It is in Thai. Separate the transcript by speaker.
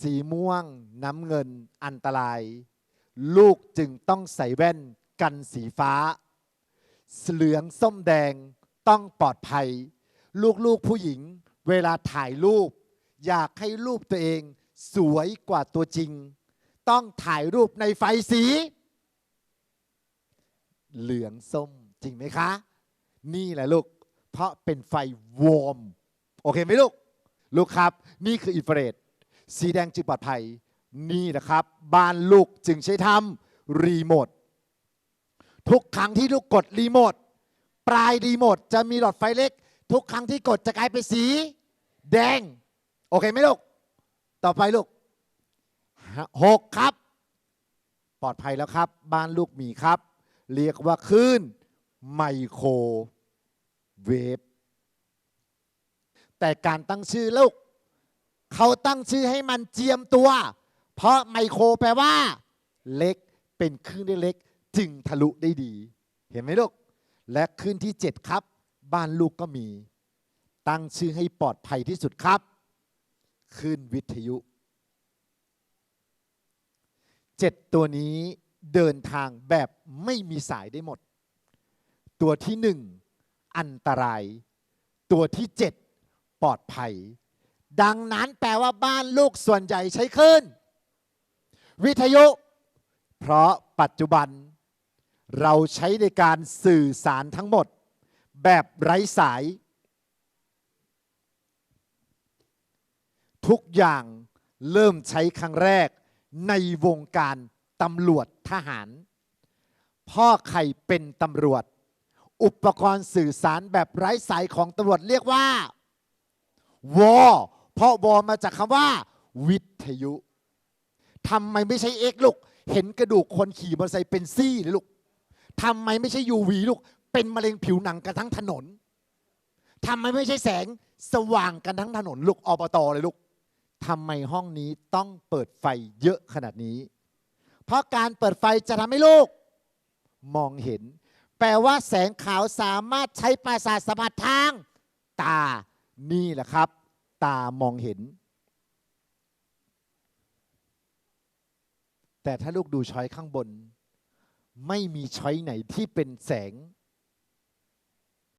Speaker 1: สีม่วง น้ำเงินอันตราย ลูกจึงต้องใส่แว่นกันสีฟ้า เหลืองส้มแดงต้องปลอดภัย ลูกๆผู้หญิง เวลาถ่ายรูป อยากให้รูปตัวเองสวยกว่าตัวจริง ต้องถ่ายรูปในไฟสี เหลืองส้มจริงไหมคะ นี่แหละลูก เพราะเป็นไฟวอร์ม โอเคไหมลูก ลูกครับ นี่คืออินฟราเรด สีแดงจึงปลอดภัยนี่แหละครับ บ้านลูกจึงใช้ทำรีโมททุกครั้งที่ลูกกดรีโมทปลายรีโมทจะมีหลอดไฟเล็ก ทุกครั้งที่กดจะกลายเป็นสี แดง โอเคไหมลูก ต่อไปลูกหกครับ ปลอดภัยแล้วครับ บ้านลูกมีครับ เรียกว่าคลื่นไมโครเวฟแต่การตั้งชื่อลูก เขาตั้งชื่อให้มันเจียมตัว เพราะไมโครแปลว่า เล็กเป็นคลื่นได้เล็ก จึงทะลุได้ดี เห็นไหมลูก และคลื่นที่ 7 ครับ บ้านลูกก็มี ตั้งชื่อให้ปลอดภัยที่สุดครับคลื่นวิทยุเจ็ดตัวนี้เดินทางแบบไม่มีสายได้หมด ตัวที่หนึ่งอันตราย ตัวที่เจ็ดปลอดภัย ดังนั้นแปลว่าบ้านลูกส่วนใหญ่ใช้คลื่นวิทยุ เพราะปัจจุบัน เราใช้ในการสื่อสารทั้งหมด แบบไร้สาย ทุกอย่างเริ่มใช้ครั้งแรกในวงการตำรวจทหาร พ่อใครเป็นตำรวจ อุปกรณ์สื่อสารแบบไร้สายของตำรวจเรียกว่าวอ เพราะวอมาจากคำว่า วิทยุทำไมไม่ใช่เอ็กลูก เห็นกระดูกคนขี่มอเตอร์ไซค์เป็นซี่เลยลูกทำไมไม่ใช่ยูวีลูก เป็นมะเร็งผิวหนังกันทั้งถนนทำไมไม่ใช่แสงสว่างกันทั้งถนนลูกอบตเลยลูกทำไมห้องนี้ต้องเปิดไฟเยอะขนาดนี้ เพราะการเปิดไฟจะทำให้ลูก มองเห็น แปลว่าแสงขาวสามารถใช้ประสาทสัมผัสทาง ตานี่แหละครับ ตามองเห็น แต่ถ้าลูกดูช้อยข้างบน ไม่มีช้อยไหนที่เป็นแสง